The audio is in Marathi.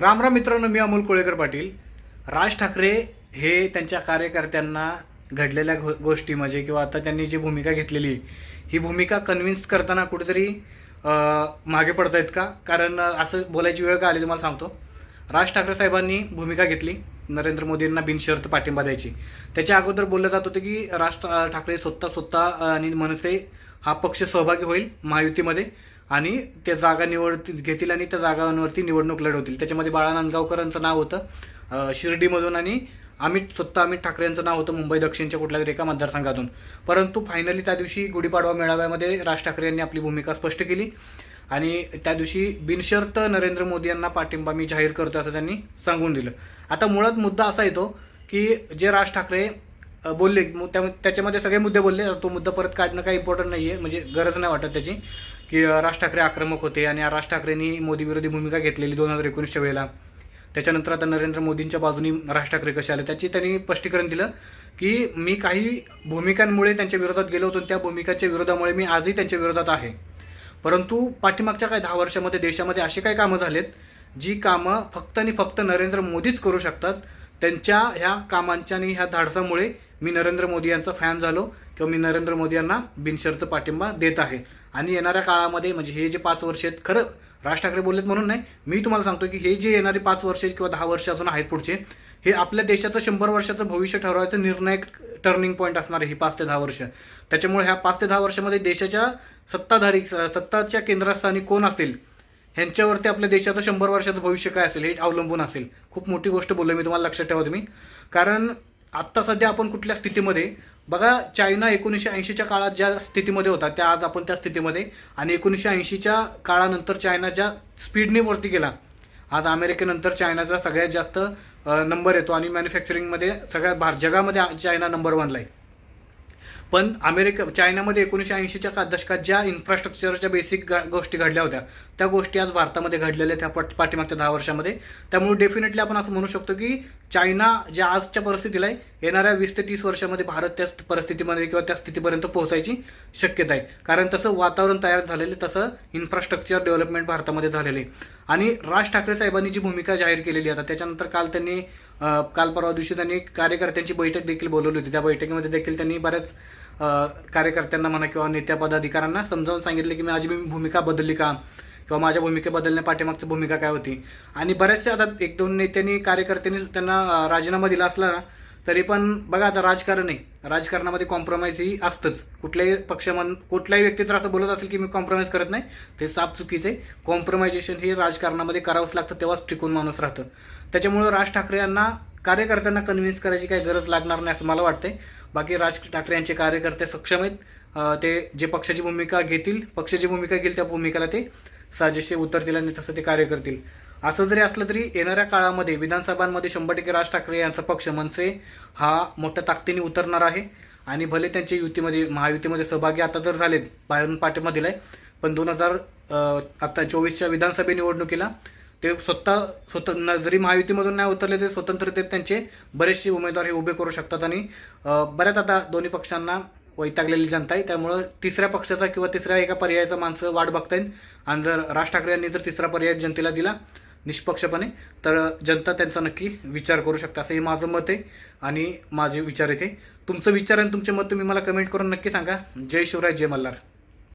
राम राम मित्रांनो मी अमोल कोळेकर पाटील. राज ठाकरे हे त्यांच्या कार्यकर्त्यांना घडलेल्या गो गोष्टी म्हणजे किंवा आता त्यांनी जी भूमिका घेतलेली ही भूमिका कन्व्हिन्स करताना कुठेतरी मागे पडत आहेत का? कारण असं बोलायची वेळ का आली तुम्हाला सांगतो. राज ठाकरे साहेबांनी भूमिका घेतली नरेंद्र मोदींना बिनशर्त पाठिंबा द्यायची. त्याच्या अगोदर बोललं जात होतं की राज ठाकरे स्वतः स्वतः आणि मनसे हा पक्ष सहभागी होईल महायुतीमध्ये. आणि त्या जागा निवड घेतील आणि त्या जागांवरती निवडणूक लढवतील. त्याच्यामध्ये बाळा नांदगावकरांचं नाव होतं शिर्डीमधून आणि अमित स्वतः अमित ठाकरे यांचं नाव होतं मुंबई दक्षिणच्या कुठल्या तरी एका मतदारसंघातून. परंतु फायनली त्या दिवशी गुढीपाडवा मेळाव्यामध्ये राज ठाकरे यांनी आपली भूमिका स्पष्ट केली. आणि त्या दिवशी बिनशर्त नरेंद्र मोदी यांना पाठिंबा मी जाहीर करतो असं त्यांनी सांगून दिलं. आता मुळात मुद्दा असा येतो की जे राज ठाकरे बोलले मग त्या त्याच्यामध्ये सगळे मुद्दे बोलले तो मुद्दा परत काढणं काही इम्पॉर्टंट नाही आहे म्हणजे गरज नाही वाटत त्याची की राज ठाकरे आक्रमक होते आणि राज ठाकरेंनी मोदी विरोधी भूमिका घेतलेली दोन हजार एकोणीसच्या वेळेला. त्याच्यानंतर आता नरेंद्र मोदींच्या बाजूनी राज ठाकरे कसे आले त्याची त्यांनी स्पष्टीकरण दिलं की मी काही भूमिकांमुळे त्यांच्या विरोधात गेलो होतो त्या भूमिकांच्या विरोधामुळे मी आजही त्यांच्या विरोधात आहे. परंतु पाठीमागच्या काही दहा वर्षामध्ये देशामध्ये अशी काही कामं झालेत जी कामं फक्त आणि फक्त नरेंद्र मोदीच करू शकतात त्यांच्या ह्या कामांच्या आणि ह्या धाडसामुळे मी नरेंद्र मोदी यांचा फॅन झालो किंवा मी नरेंद्र मोदी यांना बिनशर्त पाठिंबा देत आहे. आणि येणाऱ्या काळामध्ये म्हणजे हे जे पाच वर्ष आहेत खरं राज ठाकरे बोललेत म्हणून नाही मी तुम्हाला सांगतो की हे जे येणारे पाच वर्ष किंवा दहा वर्ष अजून आहेत पुढचे हे आपल्या देशाचं शंभर वर्षाचं भविष्य ठरवायचं निर्णायक टर्निंग पॉईंट असणार आहे ही पाच ते दहा वर्ष. त्याच्यामुळे ह्या पाच ते दहा वर्षामध्ये देशाच्या सत्ताधारी सत्ताच्या केंद्रस्थानी कोण असेल? ह्यांच्यावरती आपल्या देशाचं शंभर वर्षाचं भविष्य काय असेल हे अवलंबून असेल. खूप मोठी गोष्ट बोललो मी तुम्हाला लक्षात ठेवा तुम्ही. कारण आत्ता सध्या आपण कुठल्या स्थितीमध्ये? बघा चायना एकोणीसशे ऐंशीच्या काळात ज्या स्थितीमध्ये होता त्या आज आपण त्या स्थितीमध्ये. आणि एकोणीसशे ऐंशीच्या काळानंतर चायना ज्या स्पीडने वरती गेला आज अमेरिकेनंतर चायनाचा सगळ्यात जास्त नंबर येतो आणि मॅन्युफॅक्चरिंगमध्ये सगळ्यात भार जगामध्ये चायना नंबर वनला आहे. पण अमेरिका चायनामध्ये एकोणीसशे ऐंशीच्या का दशकात ज्या इन्फ्रास्ट्रक्चरच्या बेसिक गोष्टी घडल्या होत्या त्या गोष्टी आज भारतामध्ये घडलेल्या त्या पट पाठीमागच्या दहा वर्षामध्ये. त्यामुळे डेफिनेटली आपण असं म्हणू शकतो की चायना ज्या आजच्या परिस्थितीला आहे येणाऱ्या वीस ते तीस वर्षामध्ये भारत त्या परिस्थितीमध्ये किंवा त्या स्थितीपर्यंत पोहोचायची शक्यता आहे. कारण तसं वातावरण तयार झालेलं तसं इन्फ्रास्ट्रक्चर डेव्हलपमेंट भारतामध्ये झालेलं आहे. आणि राज ठाकरे साहेबांनी जी भूमिका जाहीर केलेली आता त्याच्यानंतर काल त्यांनी काल परवा दिवशी त्यांनी कार्यकर्त्यांची बैठक देखील बोलवली होती. त्या बैठकीमध्ये देखील त्यांनी बऱ्याच कार्यकर्त्यांना म्हणा किंवा नेत्या पदाधिकाऱ्यांना समजावून सांगितलं की मी माझी मी भूमिका बदलली का? किंवा माझ्या भूमिका बदलण्या पाठीमागची भूमिका काय होती? आणि बऱ्याचशा आता एक दोन नेत्यांनी कार्यकर्त्यांनी त्यांना राजीनामा दिला असला तरी पण बघा आता राजकारण आहे. राजकारणामध्ये कॉम्प्रोमाइज ही असतंच. कुठल्याही पक्षामन कुठल्याही व्यक्ती तर असं बोलत असेल की मी कॉम्प्रोमाइज करत नाही ते साफ चुकीचं आहे. कॉम्प्रोमायझेशन हे राजकारणामध्ये करावंच लागतं तेव्हाच टिकून माणूस राहतं. त्याच्यामुळं राज ठाकरे यांना कार्यकर्त्यांना कन्व्हिन्स करायची काही गरज लागणार नाही असं मला वाटतंय. बाकी राज ठाकरे यांचे कार्यकर्ते सक्षम आहेत. ते जे पक्षाची भूमिका घेतील पक्षाची भूमिका घेईल त्या भूमिकेला ते साजेसे उतरतील आणि तसं ते कार्य करतील. असं जरी असलं तरी येणाऱ्या काळामध्ये विधानसभांमध्ये शंभर टक्के राज ठाकरे यांचा पक्ष मनसे हा मोठ्या ताकदीने उतरणार आहे. आणि भले त्यांचे युतीमध्ये महायुतीमध्ये सहभागी आता जर झालेत बाहेरून पाठिंबा दिलाय पण दोन हजार आता चोवीसच्या विधानसभा निवडणुकीला ते स्वतः स्वतः न- जरी महायुतीमधून नाही उतरले तरी स्वतंत्रतेत त्यांचे बरेचसे उमेदवार हे उभे करू शकतात. आणि बऱ्याच आता दोन्ही पक्षांना वैतागलेली जनता आहे. त्यामुळं तिसऱ्या पक्षाचा किंवा तिसऱ्या एका पर्यायाचा माणसं वाट बघतायत. आणि जर राज ठाकरे यांनी जर तिसरा पर्याय जनतेला दिला निष्पक्षपणे तर जनता त्यांचा नक्की विचार करू शकता. असं हे माझं मत आहे आणि माझे विचार येते. तुमचं विचार आणि तुमचे मत तुम्ही मला कमेंट करून नक्की सांगा. जय शिवराय जय मल्हार.